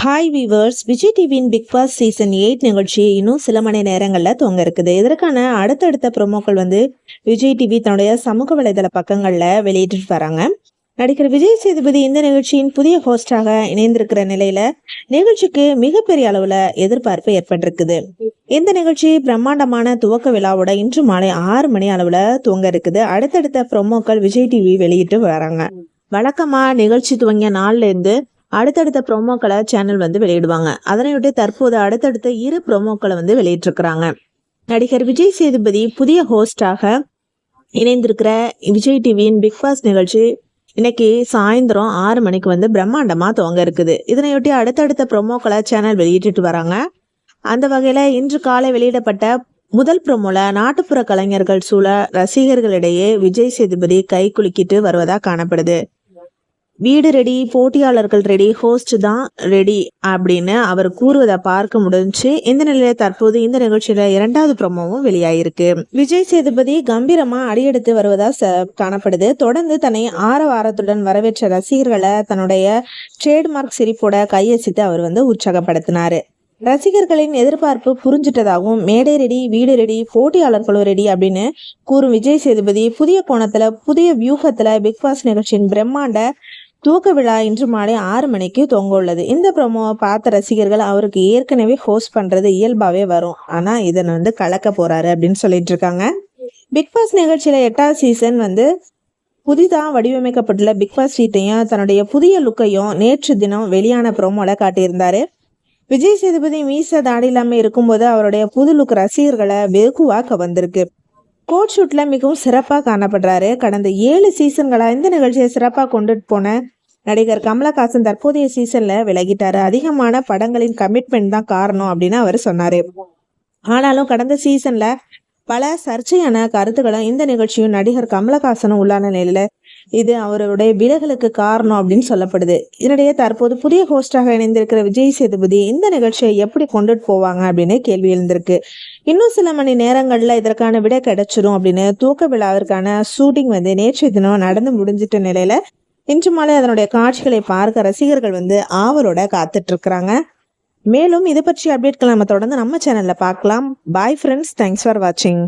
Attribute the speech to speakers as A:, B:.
A: Hi viewers Vijay டிவியின் big Boss season eight நிகழ்ச்சி இன்னும் சில மணி நேரங்களில் துவங்க இருக்குது. இதற்கான அடுத்தடுத்த ப்ரோமோக்கள் வந்து விஜய் டிவி தன்னுடைய சமூக வலைதள பக்கங்களில் வெளியிட்டு வராங்க. நடிகர் விஜய் சேதுபதி இந்த நிகழ்ச்சியின் புதிய ஹோஸ்டாக இணைந்திருக்கிற நிலையில நிகழ்ச்சிக்கு மிகப்பெரிய அளவுல எதிர்பார்ப்பு ஏற்பட்டிருக்குது. இந்த நிகழ்ச்சி பிரம்மாண்டமான துவக்க விழாவோட இன்று மாலை ஆறு மணி அளவுல துவங்க இருக்குது. அடுத்தடுத்த ப்ரோமோக்கள் விஜய் டிவி வெளியிட்டு வராங்க. வழக்கமா நிகழ்ச்சி துவங்கிய நாள்ல இருந்து அடுத்தடுத்த ப்ரோமோக்களை சேனல் வந்து வெளியிடுவாங்க. அதனையொட்டி தற்போது அடுத்தடுத்த இரு ப்ரோமோக்களை வந்து வெளியிட்டிருக்கிறாங்க. நடிகர் விஜய் சேதுபதி புதிய ஹோஸ்டாக இணைந்திருக்கிற விஜய் டிவியின் பிக் பாஸ் நிகழ்ச்சி இன்னைக்கு சாயந்தரம் ஆறு மணிக்கு வந்து பிரம்மாண்டமாக துவங்க இருக்குது. இதனையொட்டி அடுத்தடுத்த ப்ரோமோக்களை சேனல் வெளியிட்டுட்டு வராங்க. அந்த வகையில் இன்று காலை வெளியிடப்பட்ட முதல் ப்ரோமோல நாட்டுப்புற கலைஞர்கள் சூழ ரசிகர்களிடையே விஜய் சேதுபதி கை குலுக்கிட்டு வருவதாக காணப்படுது. வீடு ரெடி போட்டியாளர்கள் ரெடி ஹோஸ்ட் தான் ரெடி அப்படின்னு அவர் கூறுவதை பார்க்க முடிஞ்சு இந்த நிலையில தற்போது இந்த நிகழ்ச்சியில இரண்டாவது ப்ரோமோவும் வெளியாயிருக்கு. விஜய் சேதுபதி கம்பீரமா அடியெடுத்து வருவதா ச- காணப்படுது. தொடர்ந்து தன்னை ஆரவாரத்துடன் வரவேற்ற ரசிகர்களை தன்னுடைய ட்ரேட்மார்க் சிரிப்போட கையசித்து அவர் வந்து உற்சாகப்படுத்தினாரு. ரசிகர்களின் எதிர்பார்ப்பு புரிஞ்சிட்டதாகவும் மேடை ரெடி வீடு ரெடி போட்டியாளர்களும் ரெடி அப்படின்னு கூறும் விஜய் சேதுபதி புதிய கோணத்துல புதிய வியூகத்துல பிக் பாஸ் நிகழ்ச்சியின் பிரம்மாண்ட தூக்க விழா இன்று மாலை ஆறு மணிக்கு தொங்க உள்ளது. இந்த ப்ரோமோவை பார்த்த ரசிகர்கள் அவருக்கு ஏற்கனவே ஹோஸ்ட் பண்றது இயல்பாவே வரும். ஆனா இதனை வந்து கலக்க போறாரு அப்படின்னு சொல்லிட்டு இருக்காங்க. பிக் பாஸ் நிகழ்ச்சியில எட்டாவது சீசன் வந்து புதிதாக வடிவமைக்கப்பட்டுள்ள பிக் பாஸ் சீட்டையும் தன்னுடைய புதிய லுக்கையும் நேற்று தினம் வெளியான ப்ரோமோல காட்டியிருந்தாரு. விஜய் சேதுபதி மீச தாடி இல்லாமல் இருக்கும்போது அவருடைய புது லுக் ரசிகர்களை வெகுவாக வந்திருக்கு கோட் ஷூட்ல மிகவும் சிறப்பாக காணப்படுறாரு. கடந்த ஏழு சீசன்களா இந்த நிகழ்ச்சியை சிறப்பாக கொண்டுட்டு போன நடிகர் கமலஹாசன் தற்போதைய சீசன்ல விலகிட்டாரு. அதிகமான படங்களின் கமிட்மெண்ட் தான் காரணம் அப்படின்னு அவர் சொன்னாரு. ஆனாலும் கடந்த சீசன்ல பல சர்ச்சையான கருத்துக்களும் இந்த நிகழ்ச்சியும் நடிகர் கமலஹாசனும் உள்ளான நிலையில இது அவருடைய விலகலுக்கு காரணம் அப்படின்னு சொல்லப்படுது. இதனிடையே தற்போது புதிய ஹோஸ்டாக இணைந்திருக்கிற விஜய் சேதுபதி இந்த நிகழ்ச்சியை எப்படி கொண்டுட்டு போவாங்க அப்படின்னு கேள்வி எழுந்திருக்கு. இன்னும் சில மணி நேரங்களில் இதற்கான விடை கிடைச்சிரும் அப்படின்னு தூக்க விழாவிற்கான ஷூட்டிங் வந்து நேற்றைய தினம் நடந்து முடிஞ்சிட்ட நிலையில இன்று மாலை அதனுடைய காட்சிகளை பார்க்க ரசிகர்கள் வந்து ஆவலோட காத்துட்டு இருக்கிறாங்க. மேலும் இது பற்றி அப்டேட்களை நம்ம தொடர்ந்து நம்ம சேனல்ல பார்க்கலாம். பாய் ஃப்ரெண்ட்ஸ் தேங்க்ஸ் ஃபார் வாட்சிங்